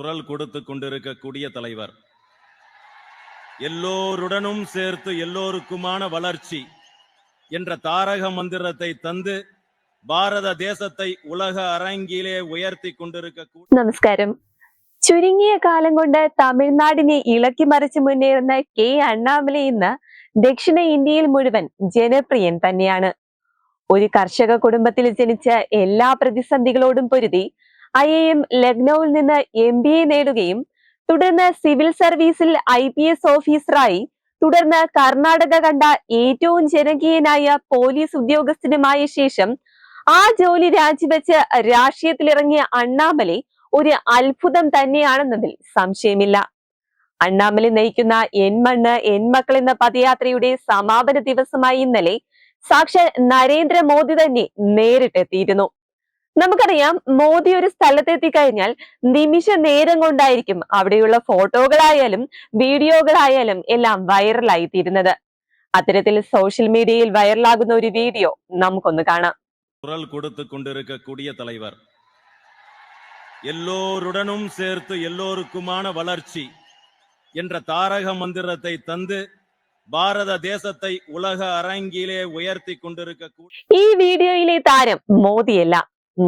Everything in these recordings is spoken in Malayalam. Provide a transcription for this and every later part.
குரல் கொடுத்து கொண்டிருக்கக்கூடிய தலைவர் எல்லோருடனும் சேர்த்து எல்லோருக்குமான வளர்ச்சி என்ற தாரக மந்திரத்தை தந்து பாரத தேசத்தை உலக அரங்கிலே உயர்த்தி கொண்டிருக்க നമസ്കാരം ചുരുങ്ങിയ കാലം കൊണ്ട് തമിഴ്നാടിനെ ഇളക്കി മറിച്ച് മുന്നേറുന്ന കെ അണ്ണാമലൈ ഇന്ന് ദക്ഷിണ ഇന്ത്യയിൽ മുഴുവൻ ജനപ്രിയൻ തന്നെയാണ് ഒരു കർഷക കുടുംബത്തിൽ ജനിച്ച എല്ലാ പ്രതിസന്ധികളോടും പൊരുതി ഐ എ എം ലക്നൌവിൽ നിന്ന് എം ബി എ നേടുകയും തുടർന്ന് സിവിൽ സർവീസിൽ ഐ പി എസ് ഓഫീസറായി. തുടർന്ന് കർണാടക കണ്ട ഏറ്റവും ജനകീയനായ പോലീസ് ഉദ്യോഗസ്ഥനുമായ ശേഷം ആ ജോലി രാജിവെച്ച് രാഷ്ട്രീയത്തിലിറങ്ങിയ അണ്ണാമലൈ ഒരു അത്ഭുതം തന്നെയാണെന്നതിൽ സംശയമില്ല. അണ്ണാമലൈ നയിക്കുന്ന എൻ മണ്ണ് എൻ മക്കൾ എന്ന പദയാത്രയുടെ സമാപന ദിവസമായി ഇന്നലെ സാക്ഷാൽ നരേന്ദ്രമോദി തന്നെ നേരിട്ടെത്തിയിരുന്നു. നമുക്കറിയാം മോദി ഒരു സ്ഥലത്തെത്തി കഴിഞ്ഞാൽ നിമിഷ നേരം കൊണ്ടായിരിക്കും അവിടെയുള്ള ഫോട്ടോകളായാലും വീഡിയോകളായാലും എല്ലാം വൈറലായി തീരുന്നത് അത്തരത്തിൽ സോഷ്യൽ മീഡിയയിൽ വൈറലാകുന്ന ഒരു വീഡിയോ നമുക്കൊന്ന് കാണാം குரல் கொடுத்து கொண்டிருக்கக்கூடிய தலைவர் எல்லோருடனும் சேர்த்து எல்லோருக்குமான வளர்ச்சி என்ற தாரக மந்திரத்தை தந்து பாரத தேசத்தை உலக அரங்கிலே உயர்த்தி கொண்டிருக்க ഈ വീഡിയോയിലെ താരം മോദിയല്ല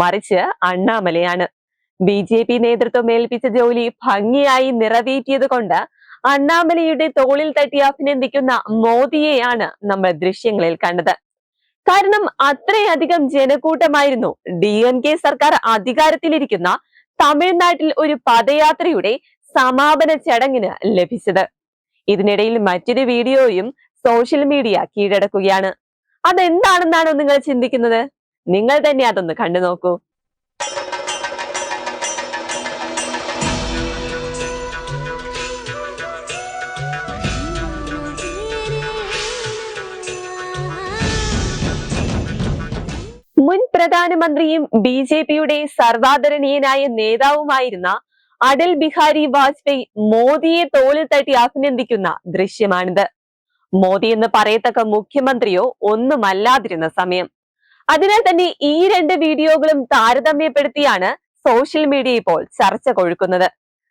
മറിച്ച് അണ്ണാമലയാണ്. ബി ജെ പി നേതൃത്വം ഏൽപ്പിച്ച ജോലി ഭംഗിയായി നിറവേറ്റിയത് കൊണ്ട് അണ്ണാമലയുടെ തോളിൽ തട്ടി അഭിനന്ദിക്കുന്ന മോദിയെയാണ് നമ്മൾ ദൃശ്യങ്ങളിൽ കണ്ടത്. കാരണം അത്രയധികം ജനക്കൂട്ടമായിരുന്നു. ഡി എം കെ സർക്കാർ അധികാരത്തിലിരിക്കുന്ന തമിഴ്നാട്ടിൽ ഒരു പദയാത്രയുടെ സമാപന ചടങ്ങിന് ലഭിച്ചത്. ഇതിനിടയിൽ മറ്റൊരു വീഡിയോയും സോഷ്യൽ മീഡിയ കീഴടക്കുകയാണ്. അതെന്താണെന്നാണോ നിങ്ങൾ ചിന്തിക്കുന്നത്? നിങ്ങൾ തന്നെ അതൊന്ന് കണ്ടു നോക്കൂ. മുൻ പ്രധാനമന്ത്രിയും ബി ജെ പിയുടെ സർവാദരണീയനായ നേതാവുമായിരുന്ന അടൽ ബിഹാരി വാജ്പേയി മോദിയെ തോളിൽ തട്ടി അഭിനന്ദിക്കുന്ന ദൃശ്യമാണിത്. മോദി എന്ന് പറയത്തക്ക മുഖ്യമന്ത്രിയോ ഒന്നുമല്ലാതിരുന്ന സമയം. അതിനാൽ തന്നെ ഈ രണ്ട് വീഡിയോകളും താരതമ്യപ്പെടുത്തിയാണ് സോഷ്യൽ മീഡിയ ഇപ്പോൾ ചർച്ച കൊഴുക്കുന്നത്.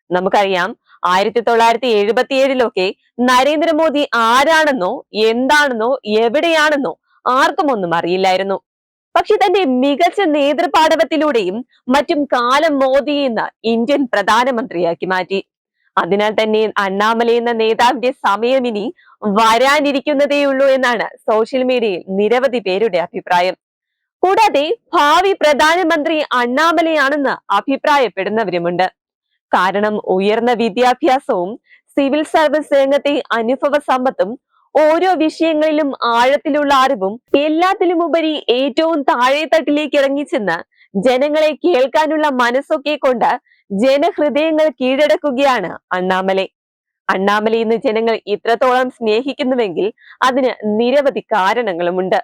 നമുക്കറിയാം ആയിരത്തി തൊള്ളായിരത്തി എഴുപത്തിയേഴിലൊക്കെ നരേന്ദ്രമോദി ആരാണെന്നോ എന്താണെന്നോ എവിടെയാണെന്നോ ആർക്കും ഒന്നും അറിയില്ലായിരുന്നു. പക്ഷെ തന്റെ മികച്ച നേതൃപാടവത്തിലൂടെയും മറ്റും കാലം മോദി എന്ന ഇന്ത്യൻ പ്രധാനമന്ത്രിയാക്കി മാറ്റി. അതിനാൽ തന്നെ അണ്ണാമല എന്ന നേതാവിന്റെ സമയം ഇനി വരാനിരിക്കുന്നതേയുള്ളൂ എന്നാണ് സോഷ്യൽ മീഡിയയിൽ നിരവധി പേരുടെ അഭിപ്രായം. കൂടാതെ ഭാവി പ്രധാനമന്ത്രി അണ്ണാമലയാണെന്ന് അഭിപ്രായപ്പെടുന്നവരുമുണ്ട്. കാരണം ഉയർന്ന വിദ്യാഭ്യാസവും സിവിൽ സർവീസ് രംഗത്തെ അനുഭവ സമ്പത്തും ഓരോ വിഷയങ്ങളിലും ആഴത്തിലുള്ള അറിവും എല്ലാത്തിലും ഉപരി ഏറ്റവും താഴെത്തട്ടിലേക്ക് ഇറങ്ങിച്ചെന്ന് ജനങ്ങളെ കേൾക്കാനുള്ള മനസ്സൊക്കെ കൊണ്ട് ജനഹൃദയങ്ങൾ കീഴടക്കുകയാണ് അണ്ണാമല. അണ്ണാമലയിൽ ഇന്ന് ജനങ്ങൾ ഇത്രത്തോളം സ്നേഹിക്കുന്നുവെങ്കിൽ അതിന് നിരവധി കാരണങ്ങളുമുണ്ട്.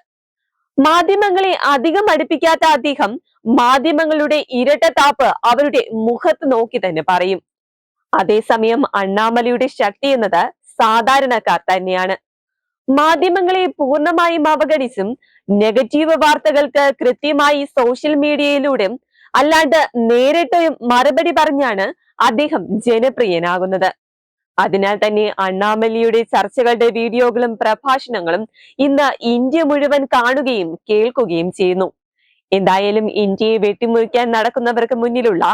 മാധ്യമങ്ങളെ അധികം അടുപ്പിക്കാത്ത അദ്ദേഹം മാധ്യമങ്ങളുടെ ഇരട്ടത്താപ്പ് അവരുടെ മുഖത്ത് നോക്കി തന്നെ പറയും. അതേസമയം അണ്ണാമലയുടെ ശക്തി എന്നത് സാധാരണക്കാർ തന്നെയാണ്. മാധ്യമങ്ങളെ പൂർണമായും അവഗണിച്ചും നെഗറ്റീവ് വാർത്തകൾക്ക് കൃത്യമായി സോഷ്യൽ മീഡിയയിലൂടെ അല്ലാണ്ട് നേരിട്ടും മറുപടി പറഞ്ഞാണ് അദ്ദേഹം ജനപ്രിയനാകുന്നത്. അതിനാൽ തന്നെ അണ്ണാമലിയുടെ ചർച്ചകളുടെ വീഡിയോകളും പ്രഭാഷണങ്ങളും ഇന്ന് ഇന്ത്യ മുഴുവൻ കാണുകയും കേൾക്കുകയും ചെയ്യുന്നു. എന്തായാലും ഇന്ത്യയെ വെട്ടിമുറിക്കാൻ നടക്കുന്നവർക്ക് മുന്നിലുള്ള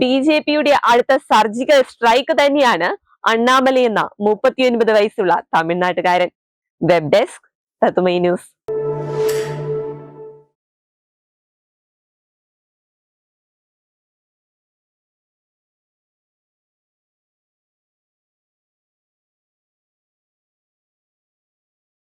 ബി ജെ പിയുടെ അടുത്ത സർജിക്കൽ സ്ട്രൈക്ക് തന്നെയാണ് അണ്ണാമലയെന്ന മുപ്പത്തിയൊൻപത് വയസ്സുള്ള തമിഴ്നാട്ടുകാരൻ. വെബ് ഡെസ്ക് തത്തുമൈ ന്യൂസ്.